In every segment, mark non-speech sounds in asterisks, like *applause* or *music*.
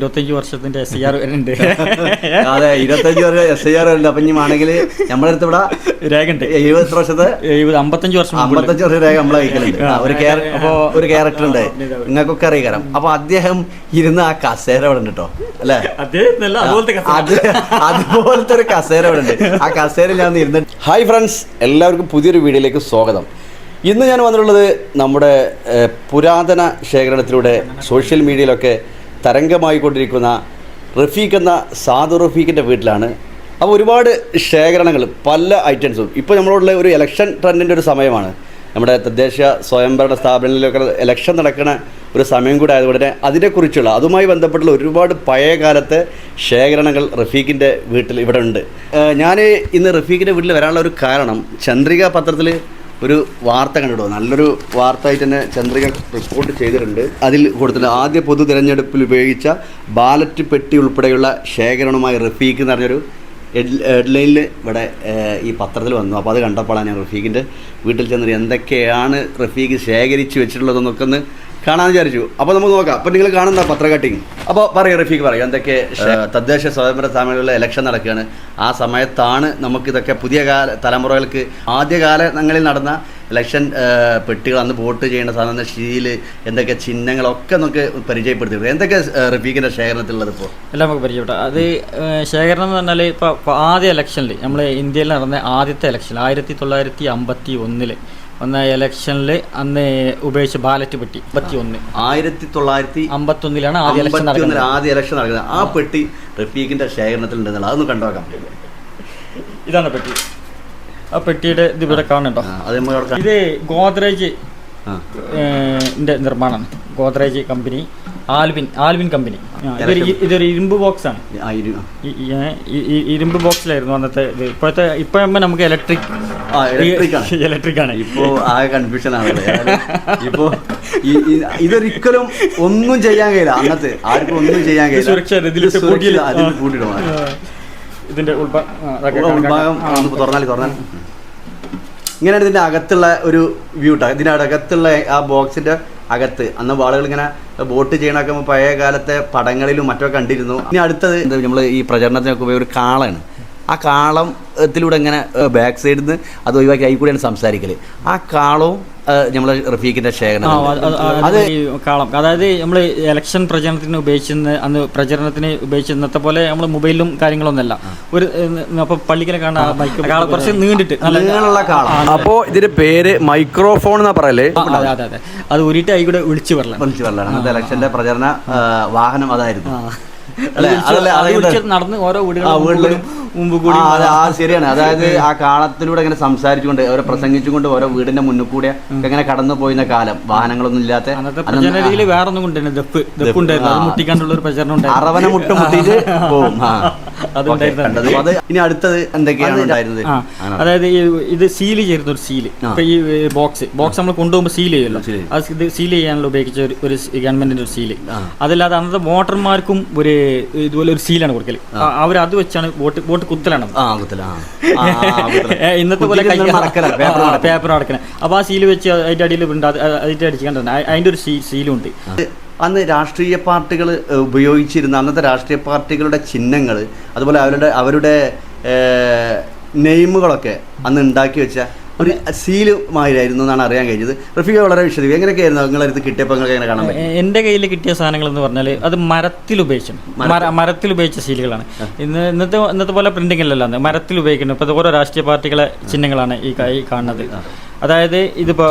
ഇരുപത്തഞ്ച് വർഷത്തിന്റെ S I R വരുന്നുണ്ട്. *laughs* അതെ ഇരുപത്തഞ്ച് വർഷം എസ് ഐ ആർ ഉണ്ട് അപ്പൊ ഇനി ആണെങ്കിൽ നമ്മുടെ അടുത്ത് ഇവിടെ രേഖണ്ട് എഴുപത് വർഷത്തെ എഴുപത് അമ്പത്തഞ്ച് വർഷം. അമ്പത്തഞ്ച് വർഷം രേഖ നമ്മളെ വയ്ക്കലുണ്ട് ഒരു അപ്പോ ഒരു ക്യാരക്ടർ ഉണ്ട്. നിങ്ങൾക്കൊക്കെ അറിയിക്കാം അപ്പൊ അദ്ദേഹം ഇരുന്ന് ആ കസേര അവിടെ ഉണ്ട് കേട്ടോ. അല്ലേ? അതുപോലത്തെ ഒരു കസേര അവിടെ ഉണ്ട്. ആ കസേര ഞാൻ ഇരുന്ന് ഹായ് ഫ്രണ്ട്സ് എല്ലാവർക്കും പുതിയൊരു വീഡിയോയിലേക്ക് സ്വാഗതം. ഇന്ന് ഞാൻ വന്നിട്ടുള്ളത് നമ്മുടെ പുരാതന ശേഖരണത്തിലൂടെ സോഷ്യൽ മീഡിയയിലൊക്കെ തരംഗമായിക്കൊണ്ടിരിക്കുന്ന റഫീഖ് എന്ന സാദു റഫീഖിന്റെ വീട്ടിലാണ്. അപ്പോൾ ഒരുപാട് ശേഖരണങ്ങൾ പല ഐറ്റംസും ഇപ്പോൾ നമ്മളോടുള്ള ഒരു ഇലക്ഷൻ ട്രെൻഡിന്റെ ഒരു സമയമാണ്. നമ്മുടെ തദ്ദേശ സ്വയംഭരണ സ്ഥാപനങ്ങളിലൊക്കെ ഇലക്ഷൻ നടക്കുന്ന ഒരു സമയം കൂടെ ആയതുകൊണ്ട് തന്നെ അതിനെക്കുറിച്ചുള്ള അതുമായി ബന്ധപ്പെട്ടുള്ള ഒരുപാട് പഴയ കാലത്തെ ശേഖരണങ്ങൾ റഫീഖിന്റെ വീട്ടിൽ ഇവിടെ ഉണ്ട്. ഞാൻ ഇന്ന് റഫീഖിന്റെ വീട്ടിൽ വരാനുള്ള ഒരു കാരണം ചന്ദ്രിക പത്രത്തിൽ ഒരു വാർത്ത കണ്ടിട്ടോ നല്ലൊരു വാർത്ത ആയിട്ട് തന്നെ ചന്ദ്രിക റിപ്പോർട്ട് ചെയ്തിട്ടുണ്ട്. അതിൽ കൊടുത്തിട്ട് ആദ്യ പൊതു തിരഞ്ഞെടുപ്പിൽ ഉപയോഗിച്ച ബാലറ്റ് പെട്ടി ഉൾപ്പെടെയുള്ള ശേഖരണവുമായി റഫീഖ് എന്ന് പറഞ്ഞൊരു ഹെഡ്ലൈനിൽ ഇവിടെ ഈ പത്രത്തിൽ വന്നു. അപ്പോൾ അത് കണ്ടപ്പോഴാണ് ഞാൻ റഫീഖിന്റെ വീട്ടിൽ ചെന്നിട്ട് എന്തൊക്കെയാണ് റഫീഖ് ശേഖരിച്ച് വെച്ചിട്ടുള്ളതെന്നൊക്കെ ഒന്ന് കാണാൻ വിചാരിച്ചു. അപ്പോൾ നമുക്ക് നോക്കാം. അപ്പോൾ നിങ്ങൾ കാണുന്ന പത്ര കട്ടിങ് അപ്പോൾ പറയാം റഫീഖ് പറയും എന്തൊക്കെ തദ്ദേശ സ്വയംഭരണ സ്ഥാപനങ്ങളിലെ ഇലക്ഷൻ നടക്കുകയാണ്. ആ സമയത്താണ് നമുക്കിതൊക്കെ പുതിയ കാല തലമുറകൾക്ക് ആദ്യകാലങ്ങളിൽ നടന്ന ഇലക്ഷൻ പെട്ടികൾ അന്ന് വോട്ട് ചെയ്യേണ്ട സാധാരണ ഷീൽ എന്തൊക്കെ ചിഹ്നങ്ങളൊക്കെ നമുക്ക് പരിചയപ്പെടുത്തി എന്തൊക്കെ റഫീഖിന്റെ ശേഖരണത്തിലുള്ളത് ഇപ്പോൾ എല്ലാം നമുക്ക് പരിചയപ്പെട്ടു അത് ശേഖരണം എന്ന് പറഞ്ഞാൽ ഇപ്പോൾ ആദ്യ ഇലക്ഷനിൽ നമ്മൾ ഇന്ത്യയിൽ നടന്ന ആദ്യത്തെ ഇലക്ഷൻ ആയിരത്തി തൊള്ളായിരത്തി അമ്പത്തി ഒന്നിൽ വന്ന ഇലക്ഷനിൽ അന്ന് ഉപയോഗിച്ച ബാലറ്റ് പെട്ടി അമ്പത്തി ഒന്ന് ആയിരത്തി തൊള്ളായിരത്തി അമ്പത്തൊന്നിലാണ് ആദ്യ ഇലക്ഷൻ അമ്പത്തിയൊന്നിൽ നടക്കുന്നത്. ആദ്യ ഇലക്ഷൻ നടക്കുന്നത്. ആ പെട്ടി റഫീഖിന്റെ ശേഖരണത്തിൽ ഉണ്ടെന്നുള്ള അതൊന്ന് കണ്ടുനോക്കാം. ഇതാണ് പെട്ടി. ആ പെട്ടിയുടെ ഇത് ഇവിടെ കാണുന്നുണ്ടോ? ഇത് ഗോദ്രേജ്. നിർമ്മാണമാണ്. Godrej company Allwyn Allwyn company. ഇതൊരു ഇതൊരു ഇരുമ്പ് ബോക്സ് ആണ്. ആ, ഇരുമ്പ് ബോക്സിലായിരുന്നു അന്നത്തെ ഇത്. ഇപ്പോഴത്തെ ഇപ്പോഴുമ്പോൾ നമുക്ക് ഇലക്ട്രിക് ആ. ഇലക്ട്രിക് *laughs* ആണ്. ഇപ്പോ ആകെ കൺഫ്യൂഷൻ ആണ് ഇപ്പോ ഇതൊരിക്കലും ഒന്നും ചെയ്യാൻ കഴിയില്ല. അന്നത്തെ ആർക്കും ഒന്നും ചെയ്യാൻ കഴിയില്ല. സുരക്ഷ ആ. ആ, ഇതിന്റെ ഉൾഭാ ആ, ഉൾഭാഗം തുറന്നാൽ തുറന്നാൽ ഇങ്ങനെയാണ് ഇതിന്റെ അകത്തുള്ള ഒരു വ്യൂ ട്ടോ. ഇതിന്റെ അകത്തുള്ള ആ ബോക്സിന്റെ അകത്ത്. അന്ന് വാളുകൾ ഇങ്ങനെ വോട്ട് ചെയ്യണമൊക്കെ പഴയ കാലത്തെ പടങ്ങളിലും മറ്റൊക്കെ കണ്ടിരുന്നു. ഇനി അടുത്തത് നമ്മൾ ഈ പ്രചരണത്തിനൊക്കെ ഉപയോഗിച്ച ഒരു കാളാണ് ആ കാളത്തിലൂടെ ഇങ്ങനെ ബാക്ക് സൈഡിൽ നിന്ന് അത് ഒഴിവാക്കി അതിൽ കൂടെയാണ് സംസാരിക്കൽ ആ കാളവും നമ്മളെ റഫീഖിന്റെ അത് ഈ കാളം. അതായത് നമ്മൾ ഇലക്ഷൻ പ്രചരണത്തിന് ഉപയോഗിച്ചിരുന്ന അന്ന് പ്രചരണത്തിന് ഉപയോഗിച്ച ഇന്നത്തെ പോലെ നമ്മൾ മൊബൈലും കാര്യങ്ങളൊന്നല്ല ഒരു അപ്പൊ പള്ളിക്കലെ കാണാൻ ബൈക്ക് കാള കുറച്ച് നീണ്ടിട്ട് അപ്പോ ഇതിന്റെ പേര് മൈക്രോഫോൺ എന്നാ പറയൽ? അതെ അതെ അതെ. അത് ഉരുട്ടി അതിൽ കൂടെ വിളിച്ചു പറയலாம் വിളിച്ചു പറയലാണ് അന്നത്തെ ഇലക്ഷന്റെ പ്രചരണ വാഹനം അതായിരുന്നു. നടന്ന് ഓരോ ആ, വീടുകളും മുമ്പ് കൂടി ആ, ശരിയാണ്. അതായത് ആ കാലത്തിലൂടെ ഇങ്ങനെ സംസാരിച്ചുകൊണ്ട് അവരെ പ്രസംഗിച്ചുകൊണ്ട് ഓരോ വീടിന്റെ മുന്നിൽ കൂടെ ഇങ്ങനെ കടന്നു പോയിരുന്ന കാലം. വാഹനങ്ങളൊന്നും ഇല്ലാത്ത വേറൊന്നും കൊണ്ടുതന്നെ ദപ്പ് ദപ്പ് ഉണ്ടായിരുന്നു. മുട്ടിക്കാണ്ടുള്ള ഒരു പ്രചരണം അറവനെ മുട്ട മുട്ടിയിട്ട് *laughs* പോവും. അത് ഇനി അടുത്തത് എന്തൊക്കെയാണ് ഉണ്ടായിരുന്നത്. അതായത് ഇത് സീൽ ചെയ്യുന്ന ഒരു സീൽ. ഇപ്പൊ ഈ ബോക്സ് ബോക്സ് നമ്മൾ കൊണ്ടുപോകുമ്പോൾ സീൽ ചെയ്യുമല്ലോ. അത് ഇത് സീൽ ചെയ്യാനുള്ള ഉപയോഗിച്ച ഒരു ഒരു ഗവൺമെന്റിന്റെ ഒരു സീൽ. അതല്ലാതെ അന്നത്തെ വോട്ടർമാർക്കും ഒരു ഇതുപോലെ ഒരു സീലാണ് കൊടുക്കൽ. അവർ അത് വെച്ചാണ് വോട്ട് വോട്ട് കുത്തലാണ്. *laughs* ഇന്നത്തെ പോലെ. പേപ്പർ അടക്കണേ അപ്പൊ ആ സീൽ വെച്ച് അതിന്റെ അടിയിൽ അതിന്റെ അടിച്ചു കണ്ടത് അതിന്റെ ഒരു സീലും ഉണ്ട്. അന്ന് രാഷ്ട്രീയ പാർട്ടികൾ ഉപയോഗിച്ചിരുന്ന അന്നത്തെ രാഷ്ട്രീയ പാർട്ടികളുടെ ചിഹ്നങ്ങൾ അതുപോലെ അവരുടെ അവരുടെ നെയിമുകളൊക്കെ അന്ന് ഉണ്ടാക്കി വെച്ച ഒരു സീലുമായിരുന്നു എന്നാണ് അറിയാൻ കഴിഞ്ഞത്. റഫീഖ വളരെ വിശദീകരിക്കും. എങ്ങനെയൊക്കെയായിരുന്നു നിങ്ങളടുത്ത് കിട്ടിയപ്പോൾ നിങ്ങൾക്ക് എങ്ങനെ കാണാൻ എന്റെ കയ്യിൽ കിട്ടിയ സാധനങ്ങൾ എന്ന് പറഞ്ഞാൽ അത് മരത്തിൽ ഉപയോഗിച്ചു. മര- മരത്തിൽ ഉപയോഗിച്ച സീലുകളാണ് ഇന്ന് ഇന്നത്തെ ഇന്നത്തെ പോലെ പ്രിന്റിംഗ് മരത്തിൽ ഉപയോഗിക്കുന്നു. ഇപ്പോൾ ഓരോ രാഷ്ട്രീയ പാർട്ടികളെ ചിഹ്നങ്ങളാണ് ഈ ക- ഈ കാണുന്നത്. അതായത് ഇതിപ്പോ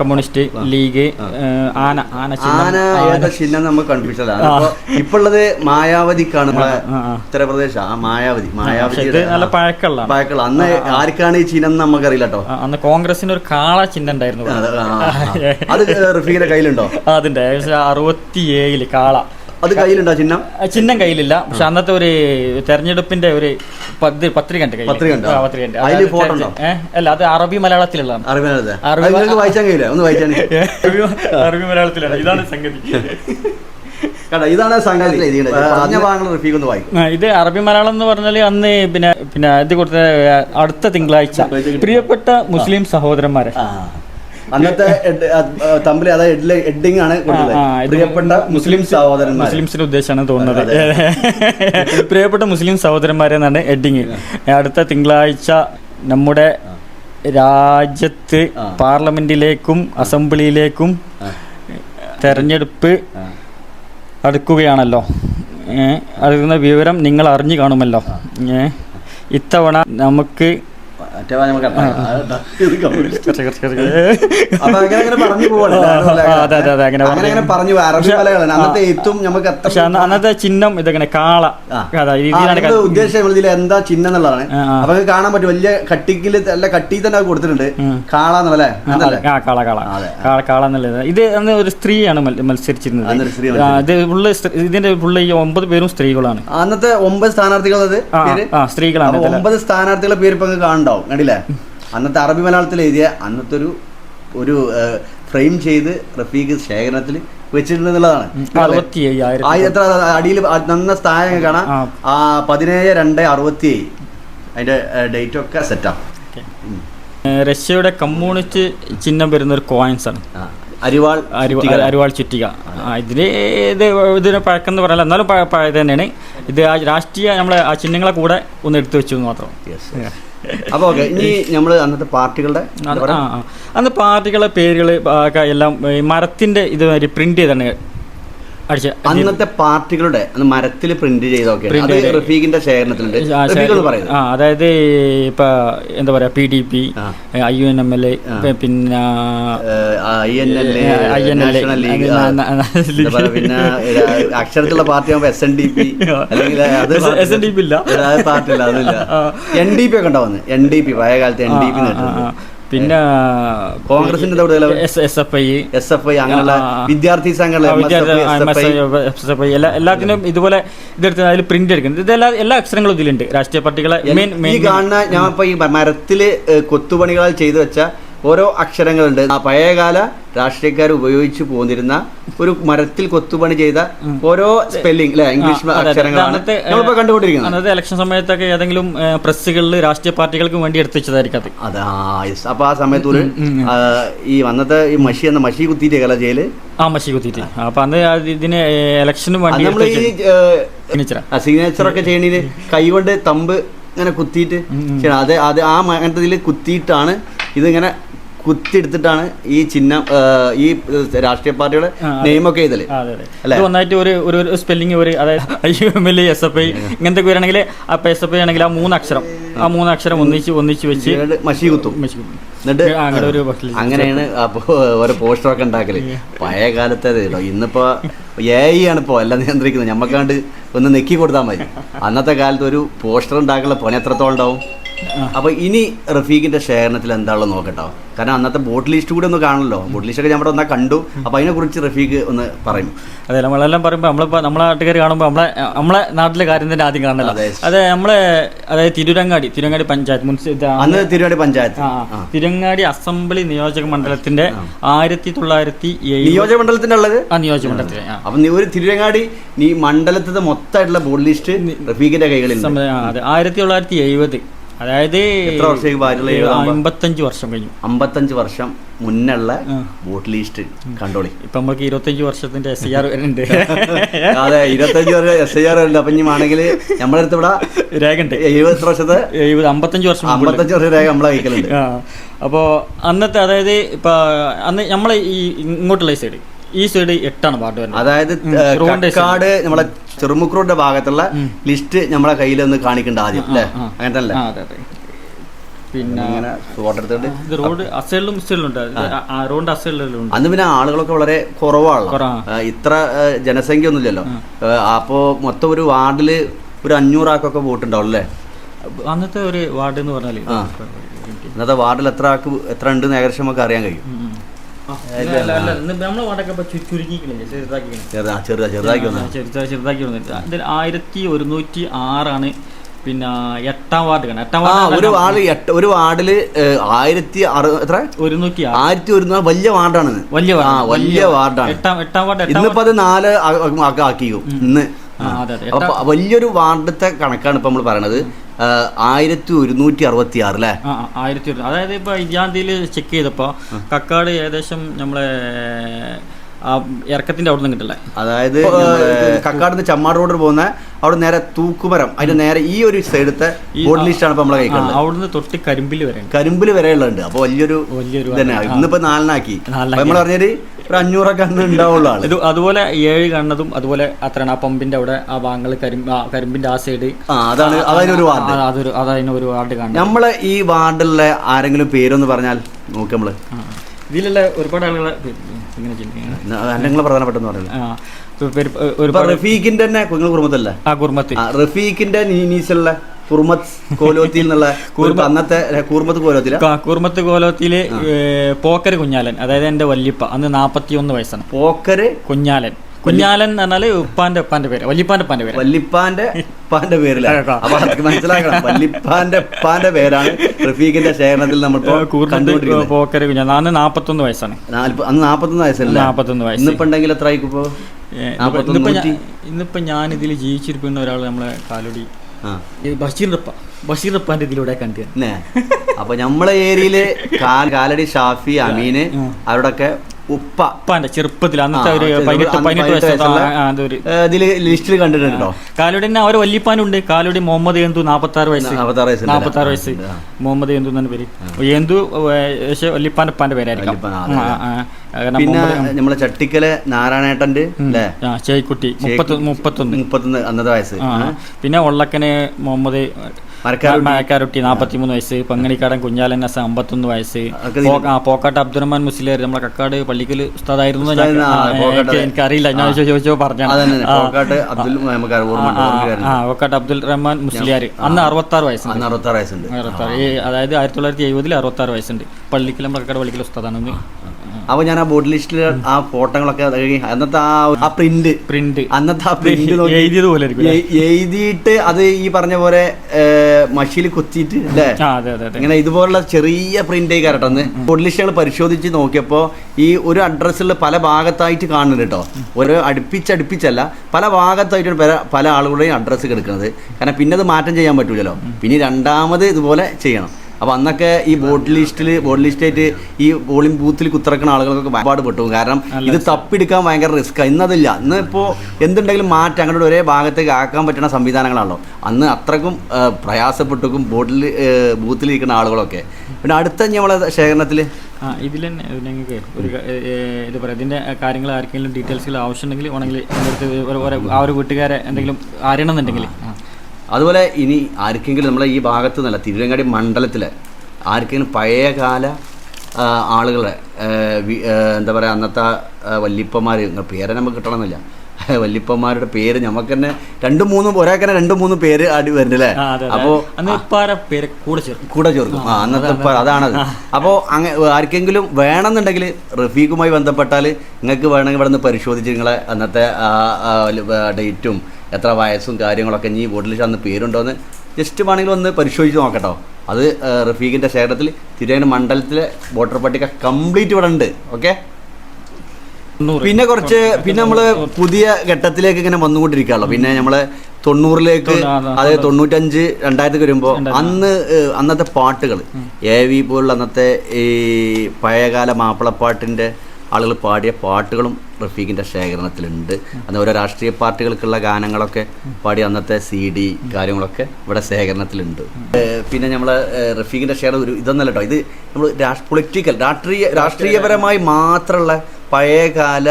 കമ്മ്യൂണിസ്റ്റ് ലീഗ് ആന ആന ചിഹ്നം ആന ചിഹ്നം നമുക്ക് കൺഫ്യൂഷൻ ആണ് ഇപ്പൊ ഉള്ളത് മായാവതിക്കാണ്. ഉത്തർപ്രദേശ് ആ മായാവതി മായാവതി നല്ല പഴക്കള്ള പഴക്കള്ള അന്ന് ആർക്കാണ് ഈ ചിഹ്നം നമുക്കറിയില്ല കേട്ടോ. അന്ന് കോൺഗ്രസിന് ഒരു കാള ചിഹ്നം ഉണ്ടായിരുന്നു. *laughs* അത്. റഫീഖിന്റെ കയ്യിലുണ്ടോ? അതിന്റെ ഏകദേശം അറുപത്തി ഏഴിൽ കാള. അത് കയ്യിലുണ്ടോ ചിഹ്നം? ചിഹ്നം കയ്യിലില്ല. പക്ഷെ അന്നത്തെ ഒരു തെരഞ്ഞെടുപ്പിന്റെ ഒരു പത്- പത്രിക ഉണ്ട്. പത്രിക? അല്ല അത് അറബി മലയാളത്തിലുള്ളതാണ്. അറബി കഴിയില്ല? ഒന്ന് *laughs* അറബി മലയാളത്തിലാണ്. ഇതാണ് സംഗതി. കണ്ട ഇതാണ് സംഗതി. ഇത് അറബി മലയാളം എന്ന് പറഞ്ഞാൽ അന്ന് പിന്നെ പിന്നെ ഇത് കൊടുത്ത അടുത്ത തിങ്കളാഴ്ച പ്രിയപ്പെട്ട മുസ്ലിം സഹോദരന്മാരെ. അന്നത്തെ തമ്മിൽ അതായത് ഹെഡിങ് ആണ് പ്രിയപ്പെട്ട മുസ്ലിം സഹോദരന്മാർ മുസ്ലിംസിന്റെ ഉദ്ദേശമാണ് തോന്നുന്നത്. *laughs* പ്രിയപ്പെട്ട മുസ്ലിം സഹോദരന്മാരെ എന്നാണ് ഹെഡിങ് അടുത്ത തിങ്കളാഴ്ച നമ്മുടെ രാജ്യത്ത് പാർലമെന്റിലേക്കും അസംബ്ലിയിലേക്കും തെരഞ്ഞെടുപ്പ് അടുക്കുകയാണല്ലോ. അടുക്കുന്ന വിവരം നിങ്ങൾ അറിഞ്ഞു കാണുമല്ലോ. ഇത്തവണ നമുക്ക് മറ്റേ നമുക്ക് അപ്പൊ അങ്ങനെ അങ്ങനെ പറഞ്ഞു പോവാണ്. അങ്ങനെ പറഞ്ഞു. അറബി അന്നത്തെ. നമുക്ക് അന്നത്തെ ചിഹ്നം ഇതെങ്ങനെ? കാള. ഉദ്ദേശം എന്താ ചിഹ്നം എന്നുള്ളതാണ്. അപ്പൊ കാണാൻ പറ്റും. വലിയ കട്ടിക്കിൽ നല്ല കട്ടി തന്നെ കൊടുത്തിട്ടുണ്ട്. കാള ആ കാള കാള. കാള എന്നുള്ളത്. ഇത് അന്ന് ഒരു സ്ത്രീയാണ് മത്സരിച്ചിരുന്നത്. ഇത് ഉള്ള ഇതിന്റെ ഫുള്ള് ഈ ഒമ്പത് പേരും സ്ത്രീകളാണ്. അന്നത്തെ ഒമ്പത് സ്ഥാനാർത്ഥികൾ സ്ത്രീകളാണ്. ഒമ്പത് സ്ഥാനാർത്ഥികളെ പേര് ഇപ്പൊ കാണണ്ടാവും. കണ്ടില്ലേ? അന്നത്തെ അറബി മലയാളത്തിൽ എഴുതിയ അന്നത്തെ ഒരു ഒരു ഫ്രെയിം ചെയ്ത് റഫീഖ് ശേഖരണത്തിൽ വെച്ചിട്ടുണ്ടെന്നുള്ളതാണ് എത്ര അടിയിൽ നന്ന സ്ഥാനം കാണാം. ആ. പതിനേഴ് രണ്ട് അറുപത്തി ഏഴ് അതിന്റെ ഡേറ്റ് ഒക്കെ സെറ്റാ റഷ്യയുടെ കമ്മ്യൂണിസ്റ്റ് ചിഹ്നം വരുന്ന ഒരു കോയിൻസ് ആണ്. അരിവാൾ അരിവാൾ ചുറ്റിക. ഇതിൽ ഇത് ഇതിന് പഴക്കം എന്ന് പറയല എന്നാലും പഴ- പഴയത് തന്നെയാണ്. ഇത് രാഷ്ട്രീയ നമ്മളെ ആ ചിഹ്നങ്ങളെ കൂടെ ഒന്ന് എടുത്തു വെച്ചു എന്ന് മാത്രം. Yes. അപ്പൊ ഓക്കെ ഇനി നമ്മൾ അന്നത്തെ പാർട്ടികളുടെ. അന്ന് പാർട്ടികളെ പേരുകൾ എല്ലാം മരത്തിന്റെ ഇത് പ്രിന്റ് ചെയ്താണ് അന്നത്തെ പാർട്ടികളുടെ മരത്തിൽ പ്രിന്റ് ചെയ്തൊക്കെ. റഫീഖിന്റെ ശേഖരണത്തിലുണ്ട്. അതായത് ഇപ്പൊ എന്താ പറയാ P D P I U N M L A പിന്നെ പിന്നെ അക്ഷരത്തിലുള്ള പാർട്ടി ആകുമ്പോ എസ് എൻ ഡി പി അല്ലെങ്കിൽ എൻ ഡി പി ഇല്ല. പാർട്ടി ഇല്ല അതില്ല. എൻ ഡി പി ഒക്കെ ഉണ്ടാവുന്നത് എൻ ഡി പി പഴയ കാലത്ത് എൻ ഡി പി. പിന്നെ കോൺഗ്രസിന്റെ കൂടെ S S F I. S F I അങ്ങനെയുള്ള. വിദ്യാർത്ഥി സംഘടന എല്ലാത്തിനും ഇതുപോലെ ഇതെടുത്ത് അതിൽ പ്രിന്റ് എടുക്കുന്നത് ഇതെല്ലാ എല്ലാ അക്ഷരങ്ങളും ഇതിലുണ്ട്. രാഷ്ട്രീയ പാർട്ടികളെ മെയിൻ ഈ മെയിൻ കാണുന്ന ഞാൻ ഇപ്പൊ ഈ മരത്തിൽ കൊത്തുപണികളാൽ ചെയ്തു വെച്ച ഓരോ അക്ഷരങ്ങളുണ്ട്. ആ പഴയകാല രാഷ്ട്രീയക്കാർ ഉപയോഗിച്ചു പോന്നിരുന്ന ഒരു മരത്തിൽ കൊത്തുപണി ചെയ്ത ഓരോ സ്പെല്ലിംഗ് അല്ലെ ഇംഗ്ലീഷ്. അക്ഷരങ്ങളാണ് അന്നത്തെ, നമ്മളിപ്പോ കണ്ടുകൊണ്ടിരിക്കുന്നത്. അന്നത്തെ ഇലക്ഷൻ സമയത്തൊക്കെ ഏതെങ്കിലും പ്രസ്സുകളിൽ രാഷ്ട്രീയ പാർട്ടികൾക്ക് വേണ്ടി എടുത്തുവെച്ചതായിരിക്കും അത്. അപ്പൊ ആ സമയത്ത് ഒരു ഈ വന്നത്തെ ഈ മഷി എന്ന മഷി കുത്തിയിട്ട് കല ചെയ്യൽ ആ മഷി കുത്തിയിട്ട്. അപ്പൊ അന്ന് ഇതിന് ഇലക്ഷന് വേണ്ടി നമ്മൾ ഈ സിഗ്നേച്ചർ ഒക്കെ ചെയ്യണേ കൈ കൊണ്ട് തമ്പ് അങ്ങനെ കുത്തിയിട്ട് അതെ അത് അത് ആ അങ്ങനത്തെ ഇതിൽ കുത്തിയിട്ടാണ് ഇതിങ്ങനെ കുത്തിയെടുത്തിട്ടാണ് ഈ ചിഹ്നം ഈ രാഷ്ട്രീയ പാർട്ടിയുടെ. നെയിമൊക്കെ ഇതിൽ അതെ അതെ. ഇത് ഒന്നായിട്ട് ഒരു ഒരു സ്പെല്ലിംഗ് ഒരു അതായത് *laughs* I M L S F I ഇങ്ങനത്തെ വരികയാണെങ്കിൽ അപ്പൊ എസ് എഫ് ഐ ആണെങ്കിൽ ആ മൂന്ന് അക്ഷരം ആ മൂന്ന് അക്ഷരം ഒന്നിച്ച് ഒന്നിച്ച് വെച്ച് മഷി കുത്തും. എന്നിട്ട് ആ, അങ്ങനെ ഒരു അങ്ങനെയാണ് അപ്പോ ഓരോ പോസ്റ്ററൊക്കെ ഉണ്ടാക്കൽ. *laughs* പഴയ കാലത്തെ കേട്ടോ. ഇന്നിപ്പോ എ ആണ് ഇപ്പോ എല്ലാം നിയന്ത്രിക്കുന്നത്. ഞമ്മക്കാണ്ട് ഒന്ന് നെക്കി കൊടുത്താൽ മതി. അന്നത്തെ കാലത്ത് ഒരു പോസ്റ്റർ ഉണ്ടാക്കാനുള്ള പണി എത്രത്തോളം ഉണ്ടാവും? അപ്പൊ ഇനി റഫീഖിന്റെ ശേഖരണത്തിൽ എന്താണല്ലോ നോക്കട്ടോ. കാരണം അന്നത്തെ ബോട്ട് ലിസ്റ്റ് കൂടി ഒന്ന് കാണണല്ലോ ബോട്ട് ലിസ്റ്റ് ഒക്കെ നമ്മുടെ ഒന്നാ കണ്ടു. അപ്പൊ അതിനെ കുറിച്ച് റഫീഖ് ഒന്ന് പറയും. അതെ നമ്മളെല്ലാം പറയുമ്പോൾ നമ്മളിപ്പോ നമ്മളെ നാട്ടുകാർ കാണുമ്പോൾ നമ്മളെ നമ്മളെ നാട്ടിലെ കാര്യം തന്നെ ആദ്യം കാണണല്ലോ. അതെ. നമ്മളെ അതായത് തിരുരങ്ങാടി തിരുരങ്ങാടി പഞ്ചായത്ത് മുനിസിപ്പൽ അന്ന് തിരുവാടി പഞ്ചായത്ത്. തിരുരങ്ങാടി അസംബ്ലി നിയോജക മണ്ഡലത്തിന്റെ ആയിരത്തി തൊള്ളായിരത്തി നിയോജക മണ്ഡലത്തിന്റെ ഉള്ളത്? ആ നിയോജക മണ്ഡലത്തിൽ അപ്പൊ നീ ഒരു തിരുവങ്ങാടി നീ മണ്ഡലത്തിന്റെ മൊത്തമായിട്ടുള്ള ബോട്ട് ലിസ്റ്റ് റഫീഖിന്റെ കൈകളിൽ അതെ. ആയിരത്തി തൊള്ളായിരത്തി എഴുപത്. അതായത് എത്ര എഴുപതാകുമ്പോ? അമ്പത്തഞ്ച് വർഷം കഴിഞ്ഞു. അമ്പത്തഞ്ച് വർഷം മുന്നുള്ള വോട്ട് ലിസ്റ്റ് കണ്ടോളി. ഇപ്പൊ നമുക്ക് ഇരുപത്തഞ്ച് വർഷത്തിന്റെ എസ് ഐ ആർ വരുന്നുണ്ട്. അതെ ഇരുപത്തഞ്ച് വർഷം എസ് ഐ ആർ ഉണ്ട്. അപ്പൊ ഇനി ആണെങ്കിൽ നമ്മളെ അടുത്ത് ഇവിടെ രേഖ ഉണ്ട്. എഴുപത്തി വർഷത്തെ എഴുപത് അമ്പത്തഞ്ച് വർഷം. അമ്പത്തഞ്ച് വർഷം രേഖ നമ്മളെ കൈക്കലുണ്ട് അപ്പോ അപ്പോൾ അന്നത്തെ അതായത് ഇപ്പൊ അന്ന് നമ്മളെ ഈ ഇങ്ങോട്ടുള്ള സൈഡ് ഈ സൈഡ് എട്ടാണ് പാട്ട് വരുന്നത്. അതായത് കാട് റോഡിന്റെ നമ്മളെ ചെറുമുക്രൂന്റെ ഭാഗത്തുള്ള ലിസ്റ്റ് നമ്മളെ കയ്യിൽ ഒന്ന് കാണിക്കണ്ട ആദ്യം അല്ലേ? അങ്ങനത്തെ അങ്ങനെ തന്നെ അതെ പിന്നെ ഇത് റോഡ് അസൈഡിലും ഉണ്ട്. റോഡിന്റെ അസൈഡിലും ഉണ്ട്. അന്ന് പിന്നെ ആളുകളൊക്കെ വളരെ കുറവാണല്ലോ. ഇത്ര ജനസംഖ്യ ഒന്നുമില്ലല്ലോ അപ്പോ മൊത്തം ഒരു വാർഡിൽ ഒരു അഞ്ഞൂറാക്കൊക്കെ വോട്ട് ഉണ്ടാവും അല്ലേ? അന്നത്തെ ഒരു വാർഡ് എന്ന് പറഞ്ഞാൽ അന്നത്തെ വാർഡിൽ എത്ര ആക്ക് എത്ര ഉണ്ട് ഏകദേശം നമുക്ക് അറിയാൻ കഴിയും. ആയിരത്തി ഒരുന്നൂറ്റി ആറാണ് പിന്നെ എട്ടാം വാർഡ് കാണാം എട്ടാം വാർഡ് ഒരു വാർഡ്. ഒരു വാർഡിൽ ആയിരത്തി എത്ര? ഒരുന്നൂറ്റി ആയിരത്തി ഒരു വലിയ വാർഡാണ് വലിയ വലിയ വാർഡാണ്. എട്ടാം എട്ടാം വാർഡ് ഇന്നിപ്പോ അത് നാല് ആ- ആ- ഇന്ന്. വലിയൊരു വാർഡത്തെ കണക്കാണ് ഇപ്പൊ നമ്മൾ പറയണത്. ആയിരത്തി ഒരുന്നൂറ്റി അറുപത്തി ആറ് അല്ലേ ആയിരത്തി അതായത് ഇപ്പോൾ ഇജാന്തിയിൽ ചെക്ക് ചെയ്തപ്പോൾ കക്കാട് ഏകദേശം നമ്മളെ ഇറക്കത്തിന്റെ അവിടെ നിന്ന് കിട്ടില്ല? അതായത് കക്കാട് നിന്ന് ചമ്മാട് റോഡിൽ പോകുന്ന അവിടെ നേരെ തൂക്കുമരം അതിന്റെ നേരെ ഈ ഒരു സൈഡത്തെ ബോർഡ് ലിസ്റ്റാണ് ഇപ്പൊ നമ്മളെ കഴിക്കുന്നത് അവിടുന്ന് തൊട്ട് കരിമ്പിൽ വരെ കരിമ്പിൽ വരെയുള്ളുണ്ട് അപ്പൊ വലിയൊരു വലിയൊരു ഇതന്നെ. ഇന്നിപ്പോ നാലിനാക്കി. നാലിനാക്കി. നമ്മൾ പറഞ്ഞൊരു ഒരു അഞ്ഞൂറൊക്കെ കണ്ണ് ഉണ്ടാവുള്ള ആൾ. ഇത് അതുപോലെ ഏഴ് കണ്ണതും അതുപോലെ അത്രയാണ്. ആ പമ്പിന്റെ അവിടെ ആ വാങ്ങൾ കരിമ്പ് കരിമ്പിന്റെ ആ സൈഡ് ആ അതാണ് ഒരു വാർഡ്. അതൊരു അതായത് ഒരു വാർഡ് കാണുന്നത് നമ്മളെ ഈ വാർഡിലെ ആരെങ്കിലും പേരൊന്ന് പറഞ്ഞാൽ നോക്ക് നമ്മൾ. ഇതിലുള്ള ഒരുപാട് ആളുകളെ ഇങ്ങനെ ചിന്തിക്കുന്നത് പ്രധാനപ്പെട്ടെന്ന് പറയുന്നത്. ഒരുപാട് റഫീഖിന്റെ തന്നെ കുഞ്ഞു കുടുംബത്തല്ലേ ആ കുടുംബത്തിൽ. റഫീഖിന്റെ നീനീസുള്ള കുർമത്ത് കോലോത്തിൽ എന്നുള്ള അന്നത്തെ കൂർമത്ത് കോലോത്തില? കുർമത്ത് കോലത്തിൽ പോക്കര് കുഞ്ഞാലൻ അതായത് എന്റെ വല്യപ്പ അന്ന് നാപ്പത്തി ഒന്ന് വയസ്സാണ്. പോക്കര് കുഞ്ഞാലൻ. കുഞ്ഞാലൻ എന്ന് പറഞ്ഞാൽ ഉപ്പാന്റെ ഉപ്പാന്റെ പേര് വല്യപ്പാന്റെ ഉപ്പാന്റെ പേര്. വല്ലിപ്പാന്റെ ഉപ്പാന്റെ പേര് ആ. അപ്പൊ അത് മനസ്സിലാക്കണം. വല്ലിപ്പാന്റെ ഉപ്പാന്റെ പേരാണ് റഫീഖിന്റെ ശേഖരണത്തിൽ നമ്മൾ പോക്കര് കുഞ്ഞാലൻ. അന്ന് നാപ്പത്തൊന്ന് വയസ്സാണ്. അന്ന് നാപ്പത്തൊന്ന് വയസ്സല്ല? നാപ്പത്തൊന്ന് വയസ്സ്. ഇന്നിപ്പോ ഉണ്ടെങ്കിൽ എത്ര ആയിക്കോ ഇന്നിപ്പോ ഞാൻ ഇതിൽ ജീവിച്ചിരിക്കുന്ന ഒരാൾ നമ്മളെ കാലടി ആ. ഈ ബഷീർ ബഷീർ റപ്പാന്റെ ഇതിലൂടെ കണ്ടു. അപ്പൊ നമ്മളെ ഏരിയയിൽ കാലടി ഷാഫി അമീന് അവരോടൊക്കെ ഉപ്പ. ഉപ്പാന്റെ ചെറുപ്പത്തിൽ അന്നത്തെ ഒരു പതിനെട്ട് പതിനെട്ട് വയസ്സുള്ള ലിസ്റ്റിൽ കണ്ടിട്ടുണ്ടോ? കാലുടി തന്നെ അവരെ വല്യപ്പാനുണ്ട്. കാലുടെ മുഹമ്മദ് ഏന്തു നാപ്പത്തി ആറ് വയസ്സ് നാപ്പത്തി ആറ് വയസ്സ്. മുഹമ്മദ് ഏന്തു എന്നാണ് പേര്? ഏന്തു പക്ഷേ വല്യപ്പാന്റെ ഉപ്പാന്റെ പേരായിരിക്കാം. പിന്നെ നമ്മളെ ചട്ടിക്കലെ നാരായണേട്ടന്റെ അല്ലേ? ചേക്കുട്ടി മുപ്പത്തി മുപ്പത്തൊന്ന് മുപ്പത്തൊന്ന്. അന്നത്തെ വയസ്സ്. പിന്നെ ഉള്ളക്കനെ മുഹമ്മദ് മരക്കാരുട്ടി. മരക്കാരുട്ടി നാപ്പത്തി മൂന്ന് വയസ്സ് പങ്ങണിക്കാടൻ കുഞ്ഞാലൻ നസ അമ്പത്തൊന്ന് വയസ്സ്. ഒക്കെ പോ- പോക്കാട്ട് അബ്ദുറഹ്മാൻ മുസ്ലിയാർ നമ്മളെ കക്കാട് പള്ളിക്കൽ ഉസ്താദായിരുന്നു എനിക്കറിയില്ല. ഞാൻ ചോദിച്ചോ പറഞ്ഞു പോക്കാട്ട് അബ്ദുൽ റഹ്മാൻ മുസ്ലിയാർ. അന്ന് അറുപത്താറ് വയസ്സുണ്ട്. അന്ന് അറുപത്താറ് വയസ്സുണ്ട്. ഈ അതായത് ആയിരത്തി തൊള്ളായിരത്തി എഴുപതിൽ അറുപത്താറ് വയസ്സുണ്ട്. പള്ളിക്കൽ നമ്മളെ കക്കാട് പള്ളിക്കൽ ഉസ്താദാണ് ഒന്ന് അപ്പൊ ഞാൻ ആ ബോർഡ് ലിസ്റ്റിൽ ആ ഫോട്ടോകളൊക്കെ അന്നത്തെ ആ ആ പ്രിന്റ്. പ്രിന്റ്. അന്നത്തെ ആ പ്രിന്റ് എഴുതിയത് പോലെ എഴുതിയിട്ട് അത് ഈ പറഞ്ഞ പോലെ മഷിയിൽ കുത്തിയിട്ട് അല്ലേ ഇങ്ങനെ ഇതുപോലുള്ള ചെറിയ പ്രിന്റ് ആയി കരട്ടെന്ന് ലിസ്റ്റുകൾ പരിശോധിച്ച് നോക്കിയപ്പോ ഈ ഒരു അഡ്രസ്സിൽ പല ഭാഗത്തായിട്ട് കാണുന്നുണ്ട് കേട്ടോ ഓരോ അടുപ്പിച്ചടുപ്പിച്ചല്ല പല ഭാഗത്തായിട്ടാണ് പല പല ആളുകളുടെയും അഡ്രസ്സ് കിടക്കുന്നത് കാരണം പിന്നെ അത് മാറ്റം ചെയ്യാൻ പറ്റൂലല്ലോ. പിന്നെ രണ്ടാമത് ഇതുപോലെ ചെയ്യണം. അപ്പോൾ അന്നൊക്കെ ഈ ബോട്ട് ലിസ്റ്റിൽ ബോട്ട് ലിസ്റ്റായിട്ട് ഈ പോളിംഗ് ബൂത്തിൽ കുത്തിറക്കുന്ന ആളുകൾക്കൊക്കെ ഒരുപാട് പെട്ടു. കാരണം ഇത് തപ്പിയെടുക്കാൻ ഭയങ്കര റിസ്ക്കാണ് ഇന്നതില്ല. ഇന്ന് ഇപ്പോൾ എന്തുണ്ടെങ്കിലും മാറ്റം അങ്ങോട്ട് ഒരേ ഭാഗത്തേക്ക് ആക്കാൻ പറ്റുന്ന സംവിധാനങ്ങളാണല്ലോ. അന്ന് അത്രക്കും ആ, ബോട്ടിൽ ബൂത്തിലിരിക്കുന്ന ആളുകളൊക്കെ. പിന്നെ അടുത്ത നമ്മളെ ശേഖരണത്തിൽ ആ ഇതിൽ തന്നെ ഞങ്ങൾക്ക് ഒരു ഇത് പറയാം. ഇതിന്റെ കാര്യങ്ങൾ ആർക്കെങ്കിലും ഡീറ്റെയിൽസുകൾ ആവശ്യമുണ്ടെങ്കിൽ വേണമെങ്കിൽ എന്റെ അടുത്ത് ആ ഒരു വീട്ടുകാരെ എന്തെങ്കിലും അറിയണമെന്നുണ്ടെങ്കിൽ. ആ. അതുപോലെ ഇനി ആർക്കെങ്കിലും നമ്മളെ ഈ ഭാഗത്ത് നിന്നല്ല തിരുവങ്ങാടി മണ്ഡലത്തിലെ ആർക്കെങ്കിലും പഴയകാല ആളുകളെ എന്താ പറയുക അന്നത്തെ വല്യപ്പന്മാർ പേരെ നമുക്ക് കിട്ടണമെന്നില്ല. *laughs* വല്യപ്പന്മാരുടെ പേര് നമുക്ക് തന്നെ രണ്ടും മൂന്നും ഒരാൾക്കന്നെ രണ്ടു മൂന്നും പേര് അടി വരുന്നില്ലേ. അപ്പോൾ പേരെ കൂടെ ചേർക്കും. കൂടെ ചേർക്കും. ആ അന്നത്തെ അതാണത്. അപ്പോൾ അങ്ങ ആർക്കെങ്കിലും വേണമെന്നുണ്ടെങ്കിൽ റഫീഖുമായി ബന്ധപ്പെട്ടാൽ നിങ്ങൾക്ക് വേണമെങ്കിൽ ഇവിടെ നിന്ന് പരിശോധിച്ച് നിങ്ങളെ അന്നത്തെ ഡേറ്റും എത്ര വയസ്സും കാര്യങ്ങളൊക്കെ ഇനി വോട്ടിൽ അന്ന് പേരുണ്ടോയെന്ന് ജസ്റ്റ് വേണമെങ്കിൽ ഒന്ന് പരിശോധിച്ച് നോക്കട്ടോ. അത് റഫീഖിന്റെ ശേഖരത്തിൽ തിരുവനന്തപുരം മണ്ഡലത്തിലെ വോട്ടർ പട്ടിക കംപ്ലീറ്റ് ഇവിടെ ഉണ്ട്. ഓക്കെ പിന്നെ കുറച്ച് പിന്നെ നമ്മൾ പുതിയ ഘട്ടത്തിലേക്ക് ഇങ്ങനെ വന്നുകൊണ്ടിരിക്കുകയാണല്ലോ. പിന്നെ നമ്മൾ തൊണ്ണൂറിലേക്ക് അത് അതായത് തൊണ്ണൂറ്റഞ്ച് രണ്ടായിരത്തി വരുമ്പോൾ അന്ന് അന്നത്തെ പാട്ടുകൾ. എ വി പോലുള്ള അന്നത്തെ ഈ പഴയകാല മാപ്പിളപ്പാട്ടിന്റെ ആളുകൾ പാടിയ പാട്ടുകളും റഫീഖിന്റെ ശേഖരണത്തിലുണ്ട്. അന്ന് ഓരോ രാഷ്ട്രീയ പാർട്ടികൾക്കുള്ള ഗാനങ്ങളൊക്കെ പാടി അന്നത്തെ സി ഡി കാര്യങ്ങളൊക്കെ ഇവിടെ ശേഖരണത്തിലുണ്ട്. പിന്നെ നമ്മൾ റഫീഖിന്റെ ശേഖരം ഒരു ഇതൊന്നല്ല കേട്ടോ. ഇത് നമ്മൾ പൊളിറ്റിക്കൽ രാഷ്ട്രീയ രാഷ്ട്രീയപരമായി മാത്രമുള്ള പഴയകാല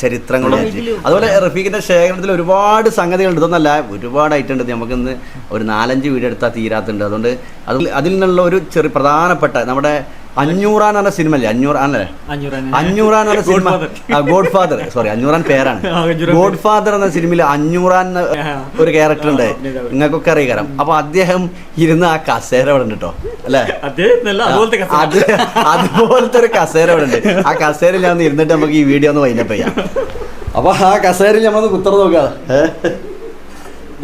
ചരിത്രങ്ങളും അതുപോലെ റഫീഖിന്റെ ശേഖരണത്തിൽ ഒരുപാട് സംഗതികളുണ്ട്. ഇതൊന്നല്ല ഒരുപാട് ഒരുപാടായിട്ടുണ്ട് നമുക്കിന്ന് ഒരു നാലഞ്ച് വീട് എടുത്താൽ തീരാത്തുണ്ട്. അതുകൊണ്ട് അതിൽ അതിൽ നിന്നുള്ള ഒരു ചെറിയ പ്രധാനപ്പെട്ട നമ്മുടെ അഞ്ഞൂറാൻ എന്ന സിനിമ അല്ലേ? അഞ്ഞൂറാൻ അല്ലേ അഞ്ഞൂറാൻ എന്ന cinema God father sorry Anjooran പേരാണ്. ഗോഡ് ഫാദർ എന്ന സിനിമയിൽ അഞ്ഞൂറാൻ ഒരു ക്യാരക്ടർ ഉണ്ട്. നിങ്ങൾക്കൊക്കെ അറിയാം. അപ്പൊ അദ്ദേഹം ഇരുന്ന് ആ കസേര അവിടെ ഉണ്ട് കേട്ടോ. അല്ലേ? കസേര. അത് അതുപോലത്തെ ഒരു കസേര അവിടെ ഉണ്ട്. ആ കസേരയിൽ ഞാൻ ഇരുന്നിട്ട് നമുക്ക് ഈ വീഡിയോ ഒന്ന് വൈൻഡപ്പ് ചെയ്യാം. അപ്പൊ ആ കസേരയിൽ നമ്മൾ കുത്തറ നോക്കാം.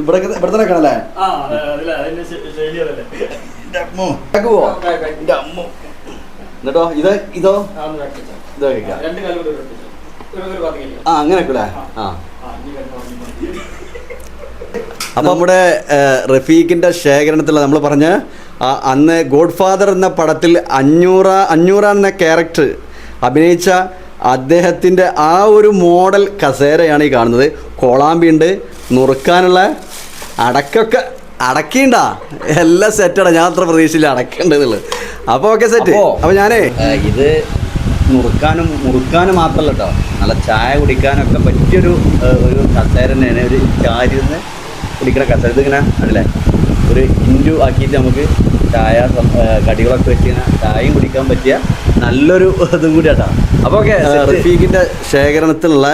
ഇവിടെ ഇവിടെ തന്നെ കാണല്ലേ എന്നിട്ടോ? ഇത് ഇതോ. ഇതോ കൂടെ ഇരിക്കാം. ആ അങ്ങനെ ആ. ആ, നമ്മുടെ റഫീഖിന്റെ റഫീഖിന്റെ ശേഖരണത്തിൽ നമ്മൾ പറഞ്ഞ അന്ന് ഗോഡ് ഫാദർ എന്ന പടത്തിൽ അഞ്ഞൂറ അഞ്ഞൂറ എന്ന ക്യാരക്ടർ അഭിനയിച്ച അദ്ദേഹത്തിന്റെ ആ ഒരു മോഡൽ കസേരയാണ് ഈ കാണുന്നത്. കോളാമ്പി ഉണ്ട് നുറുക്കാനുള്ള അടക്കൊക്കെ അടക്കിണ്ടാ? എല്ലാം സെറ്റാണ്. ഞാൻ അത്ര പ്രതീക്ഷയില്ല അടക്കണ്ടെന്നുള്ളത്. അപ്പൊ ഓക്കെ സെറ്റ് അപ്പൊ ഞാനേ ഇത് നുറുക്കാനും മുറുക്കാനും മാത്രമല്ല കേട്ടോ നല്ല ചായ കുടിക്കാനൊക്കെ പറ്റിയൊരു ഒരു കസേര തന്നെയാണ്. ഒരു ചാരിന്ന് കുടിക്കുന്ന കസേര. ഇതിങ്ങനെ അല്ലേ? ഒരു ഇൻഡു ആക്കിയിട്ട് നമുക്ക് ചായ കടികളൊക്കെ വെച്ച് ഇങ്ങനെ ചായയും കുടിക്കാൻ പറ്റിയ നല്ലൊരു *laughs* ഇതും കൂടി കേട്ടോ അപ്പോൾ ഓക്കെ റഫീഖിന്റെ ശേഖരണത്തിലുള്ള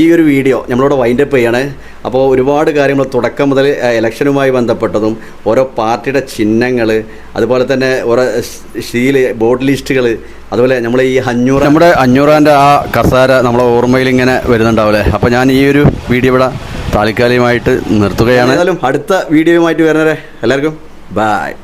ഈ ഒരു വീഡിയോ നമ്മളോട് വൈൻഡപ്പ് ചെയ്യാണ്. അപ്പോൾ ഒരുപാട് കാര്യങ്ങൾ തുടക്കം മുതൽ ഇലക്ഷനുമായി ബന്ധപ്പെട്ടതും ഓരോ പാർട്ടിയുടെ ചിഹ്നങ്ങൾ അതുപോലെ തന്നെ ഓരോ ഷീൽ ബോർഡ് ലിസ്റ്റുകൾ അതുപോലെ നമ്മൾ ഈ അഞ്ഞൂറ് നമ്മുടെ അഞ്ഞൂറാന്റെ ആ കസാര നമ്മളെ ഓർമ്മയിൽ ഇങ്ങനെ വരുന്നുണ്ടാവില്ലേ അപ്പോൾ ഞാൻ ഈ ഒരു വീഡിയോ ഇവിടെ താൽക്കാലികമായിട്ട് നിർത്തുകയാണ്. എന്തായാലും അടുത്ത വീഡിയോയുമായിട്ട് വരുന്നവരെ എല്ലാവർക്കും ബായ്